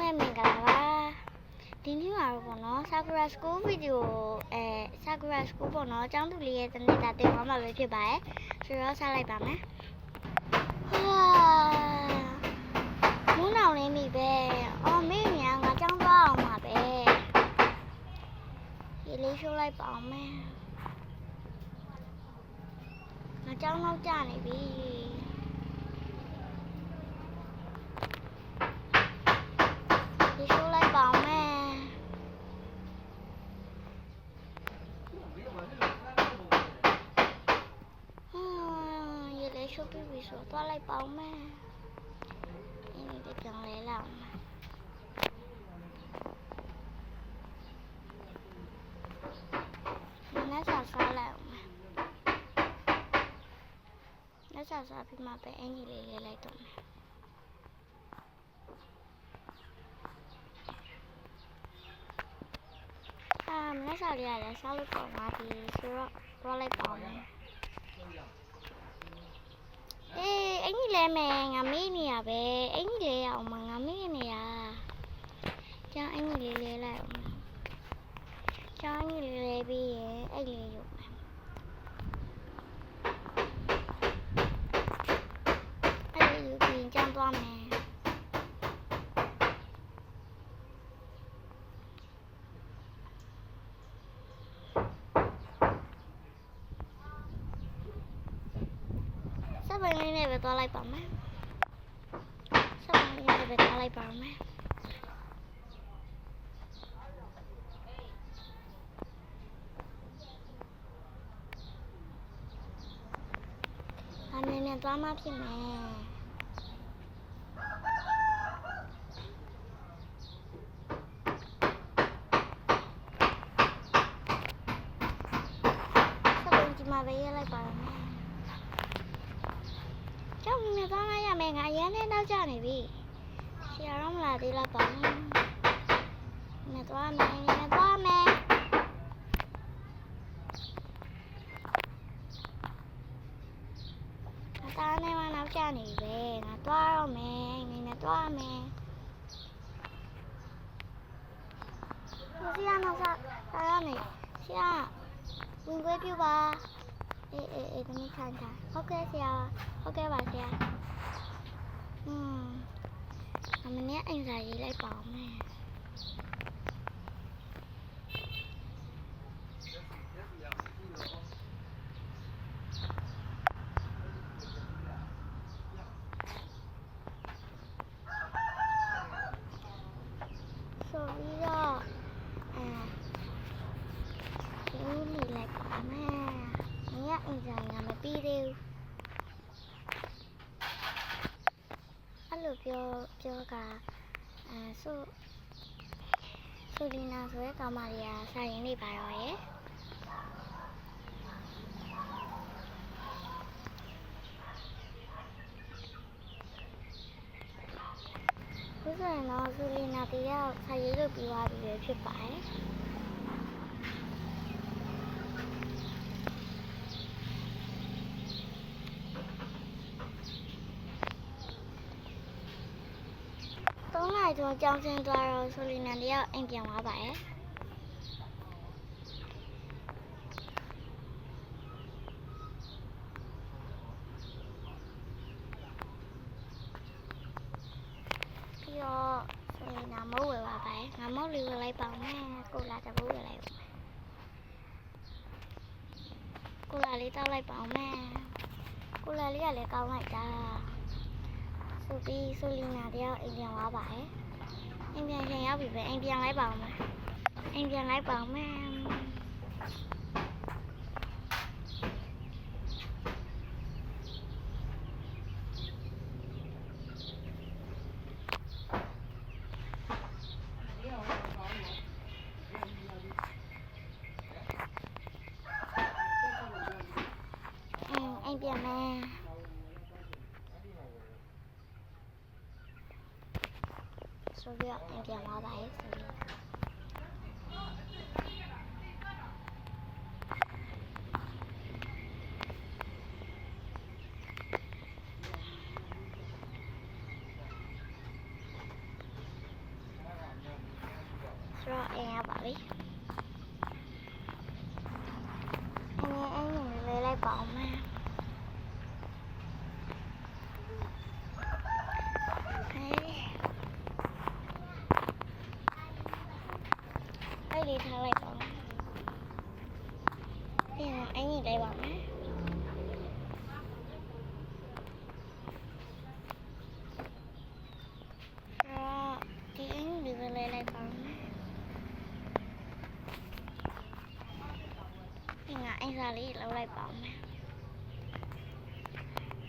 လုံးနဲ့မင်္ဂလာပါဒီနေ့မှာတော့ပေါ့နော် Sakura School video အဲ Sakura School ပေါ့နော်အကျောင်းသူလေးရဲ့တနေ့တာတင်သွားမှာပဲဖြစ်ပါတယ်ဆိုတော့ဆက်လိုက်ပါမယ်ဟာမူးနောင်လေးမိပဲအော်မင်းညာငါကျောင်းသွားအောင်ပါပဲဒီလေးရှိုးလိုက်ပါအောင်မယ်ငါကျောင်းတော့ကြာနေပြီ ဒီရှိုးလိုက်ပါအောင်မယ်ဟမ်ရေလေးရှိုး ပြီးပြီဆိုတော့လိုက်ပါအောင်မယ်ဒီနေ့တပြန်လဲလာအောင်မယ်မနက်စာစားလိုက်အောင်မယ်နက်စာစားပြီးမှပဲအင်ကြီးလေးလေးလိုက်တော့မယ်အာမနေ့စာလေးရတယ်စားလို့ပေါ့ငါဒီဆိုတော့တော့လိုက်ပါမယ်အေးအ င်ကြီးလဲမယ်ငါမေးနေရပဲအင်ကြီးလဲရအောင်မငါမေးနေရကျန်အင်ကြီးလေးလေးလိုက်အောင်ကျန်အင်ကြီးလေးလေးပြီးရင်အဲ့လေးရုပ်မယ်အဲ့လေးရုပ်ပြီးရင်ကျန်သွားမယ် စက်ပင်းလေးနဲ့ပဲသွားလိုက်ပါမယ်စက်ပင်းလေးနဲ့ပဲသွားလိုက်ပါမယ်အနေနဲ့သွားမှဖြစ်မယ်စက်ပင်းကြီးမှာပဲရေးလိုက်ပါမယ် ကျောင်းမြင်သွားလိုက်ရ မယ်ငါအရန်နဲ့နောက်ကျနေပြီဆရာတော့မလာသေးလားပေါ့မြင်သွားမယ်မြင်သွားမယ်ငါသားနဲ့မှနောက်ကျနေပြီပဲငါသွားတော့မယ်ငါနဲ့သွားမယ်ဆရာနောက်စားသားရမယ်ဆရာဝင်ခွေးပြပါအေးအေးအေးတမီးခံတာဟုတ်ကဲ့ဆရာဟုတ်ကဲ့ပါဆရာ။ อืมအမနဲ့အိမ်စာရေးလိုက်ပါအောင်မယ်ဆိုပြီးတော့အဲဒီလေးလိုက်ပါမယ်။မင်းကအိမ်စာရမပြီးသေးဘူး။ အဲ့လို ပြောပြောကအဲဆိုဆိုလီနာဆိုတဲ့ကောင်မလေးကစာရင်နေပါတော့ရဲ့ခုဆိုရင်တော့ဆိုလီနာတယောက်စာရေးလုပ်ပြီးသွားပြီပဲဖြစ်ပါတယ် သုံးလိုက်တော့ကြောင်းစင်းသွားတော့ဆိုလီနာတယောက်အိမ်ပြန်သွားပါရဲ့ပြီးတော့ဆိုလီနာမုတ်ဝယ်ပါပါရဲ့ငါမုတ်လေးဝယ်လိုက်ပါမယ်ကိုလာတဘူးဝယ်လိုက်ပါမယ်ကိုလာလေးတောက်လိုက်ပါမယ်ကိုလာလေးကလည်းကောင်းလိုက်တာ ဆိုပြီးဆိုလီနာတယောက်အိမ်ပြန်သွားပါရဲ့အိမ်ပြန်ချိန်ရောက်ပြီပဲအိမ်ပြန်လိုက်ပါအောင်မအိမ်ပြန်လိုက်ပါအောင်မယ်အိမ်အိမ်ပြန်မယ် 수비와 영화다 했습니다. Rồi, em bảo đi Anh em anh nhìn người lấy bóng အင်းစားလေးလောက်လိုက်ပါမယ်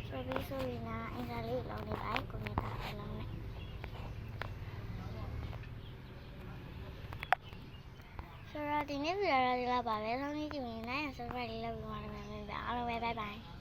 ဆိုပြီးဆိုရင်နာအင်းစားလေးလောက်နေပါကိုမြတ်တာအလုံးနဲ့ဆိုတော့ဒီနေ့ဗီဒီယိုတော့ဒီလောက်ပါပဲဆုံးဖြတ်ကြည့်ရင်လည်း subscribe လေးလုပ်ပြီးမှလည်းမင်းပြအားလုံးပဲ bye bye